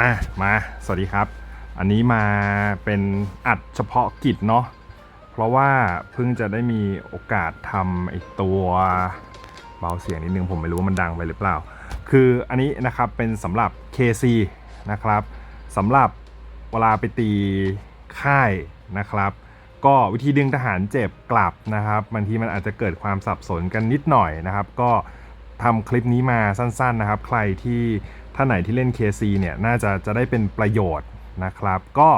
อะมาสวัสดีครับ อันนี้มาเป็นอัดเฉพาะกิจเนาะเพราะว่าเพิ่งจะได้มีโอกาสทำไอตัวเบาเสียงนิดนึงผมไม่รู้ว่ามันดังไปหรือเปล่า คืออันนี้นะครับเป็นสำหรับ KC นะครับสำหรับเวลาไปตีค่ายนะครับ ก็วิธีดึงทหารเจ็บกลับนะครับบางทีมันอาจจะเกิดความสับสนกันนิดหน่อยนะครับ ก็ ทำคลิปนี้มาสั้นๆนะครับ ใครที่ท่านไหนที่เล่น KC เนี่ยน่าจะจะได้เป็นประโยชน์นะครับ ก็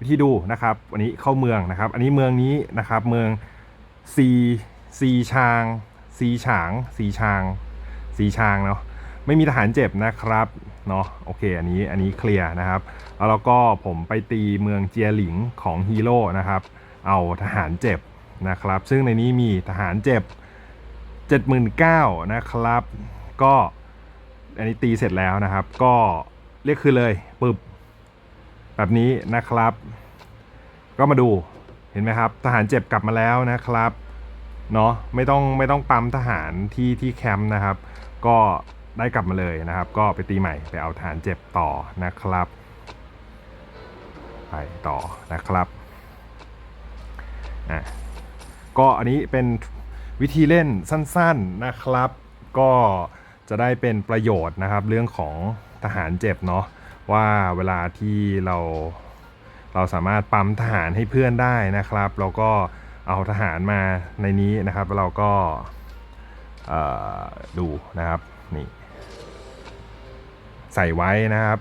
วิธีดูนะครับวันนี้เข้าเมืองนะครับ อันนี้เมืองนี้นะครับเมืองซีซีชางซีฉางซีชางซีชางเนาะไม่มีทหารเจ็บนะครับเนาะโอเคอันนี้อันนี้เคลียร์นะครับแล้วเราก็ผมไปตีเมืองเจียหลิงของฮีโร่นะครับ เอาทหารเจ็บนะครับ ซึ่งในนี้มีทหารเจ็บ 79,000นะครับ ก็อันนี้ตีเสร็จแล้วนะครับ ก็เรียกคือเลยปึบแบบนี้นะครับ ก็มาดูเห็นไหมครับ ทหารเจ็บกลับมาแล้วนะครับเนาะไม่ต้องไม่ต้องปั๊มทหารที่ที่แคมป์นะครับ ก็ได้กลับมาเลยนะครับ ก็ไปตีใหม่ไปเอาทหารเจ็บต่อนะครับ ไปต่อนะครับอะก็อันนี้เป็น วิธีเล่นสั้นๆนะครับ ก็จะได้เป็นประโยชน์นะครับ เรื่องของทหารเจ็บเนาะว่าเวลาที่เราเราสามารถปั๊มทหารให้เพื่อนได้นะครับเราก็เอาทหารมาในนี้นะครับเราก็ดูนะครับนี่ใส่ไว้นะครับ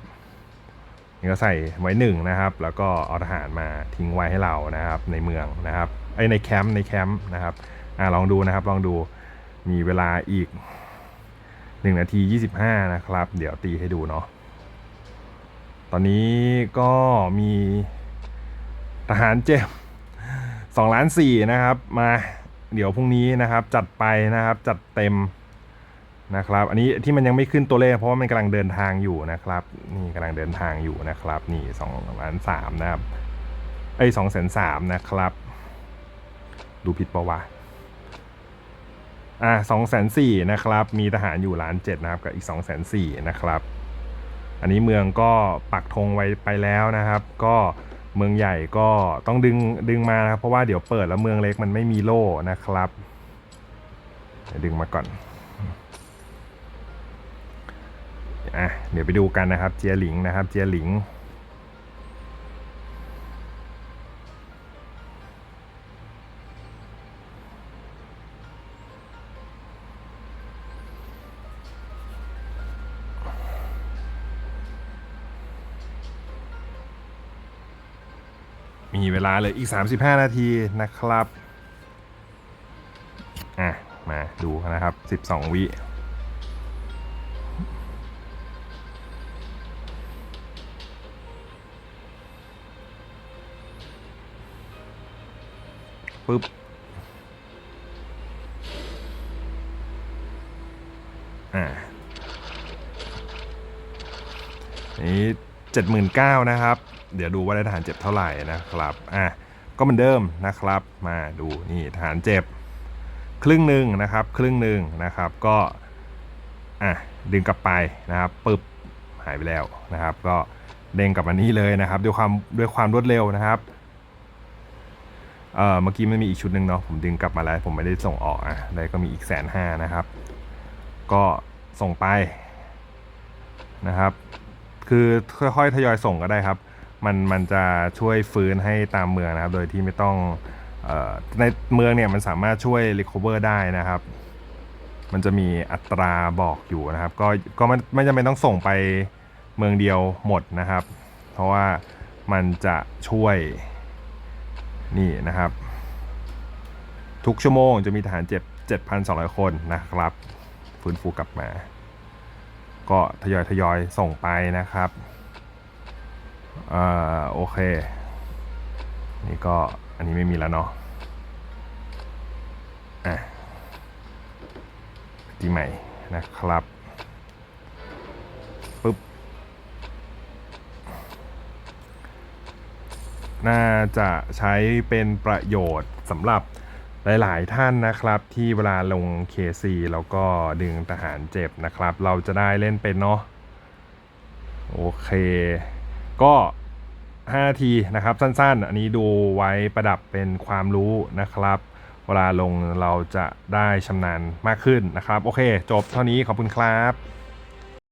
นี่ก็ใส่ไว้หนึ่งนะครับ แล้วก็เอาทหารมาทิ้งไว้ให้เรานะครับ ในเมืองนะครับไอในแคมป์ในแคมป์นะครับ อ่าลองดูนะครับ ลองดูมีเวลาอีก 1 นาที 25 นะครับ เดี๋ยวตีให้ดูเนาะตอนนี้ก็มีทหารเจ็บ2ล้าน4นะครับ มาเดี๋ยวพรุ่งนี้นะครับจัดไปนะครับจัดเต็มนะครับ อันนี้ที่มันยังไม่ขึ้นตัวเลขเพราะว่ามันกำลังเดินทางอยู่นะครับ นี่กำลังเดินทางอยู่นะครับ นี่สองล้านสามนะครับไอ้สองแสนสามนะครับ ดูผิดปะวะ อ่าสองแสนสี่นะครับ มีทหารอยู่ล้านเจ็ดนะครับ กับอีกสองแสนสี่นะครับ อันนี้เมืองก็ปักธงไว้ไปแล้วนะครับ ก็เมืองใหญ่ก็ต้องดึงดึงมานะครับ เพราะว่าเดี๋ยวเปิดแล้วเมืองเล็กมันไม่มีโล่นะครับดึงมาก่อนอะเดี๋ยวไปดูกันนะครับ เจียหลิงนะครับ เจียหลิง มีเวลาเลยอีก 35 นาทีนะครับ อะ มาดูนะครับ 12 วิปุ๊บอ่านี้เจ็ดหมื่นเก้านะครับ เดี๋ยวดูว่าได้ทหารเจ็บเท่าไหร่นะครับอะก็เหมือนเดิมนะครับมาดูนี่ทหารเจ็บ ครึ่งหนึ่งนะครับ ครึ่งหนึ่งนะครับก็อะดึงกลับไปนะครับปึ๊บหายไปแล้วนะครับ ก็เด้งกลับมานี่เลยนะครับ ด้วยความด้วยความรวดเร็วนะครับเอ่อเมื่อกี้มันมีอีกชุดหนึ่งเนาะผมดึงกลับมาแล้ว ผมไม่ได้ส่งออกอะได้ก็มีอีกแสนห้านะครับ ก็ส่งไปนะครับ คือค่อยๆทยอยส่งก็ได้ครับ มันมันจะช่วยฟื้นให้ตามเมืองนะครับ โดยที่ไม่ต้องออในเมืองเนี่ยมันสามารถช่วย recover ได้นะครับ มันจะมีอัตราบอกอยู่นะครับ ก็ก็ไม่ไม่จำเป็นต้องส่งไปเมืองเดียวหมดนะครับ เพราะว่ามันจะช่วยนี่นะครับ ทุกชั่วโมงจะมีทหารเจ็บ7,200 คนนะครับ ฟื้นฟูกลับมา ก็ทยอยทยอยส่งไปนะครับ อ่าโอเค นี่ก็อันนี้ไม่มีแล้วเนาะอะทีใหม่นะครับปุ๊บน่าจะใช้เป็นประโยชน์สำหรับหลาย ๆ ท่านนะครับที่เวลาลง KC แล้วก็ดึงทหารเจ็บนะครับ เราจะได้เล่นเป็นเนาะโอเค ก็5นาทีนะครับสั้นๆ อันนี้ดูไว้ประดับเป็นความรู้นะครับ เวลาลงเราจะได้ชำนาญมากขึ้นนะครับ โอเค จบเท่านี้ขอบคุณครับ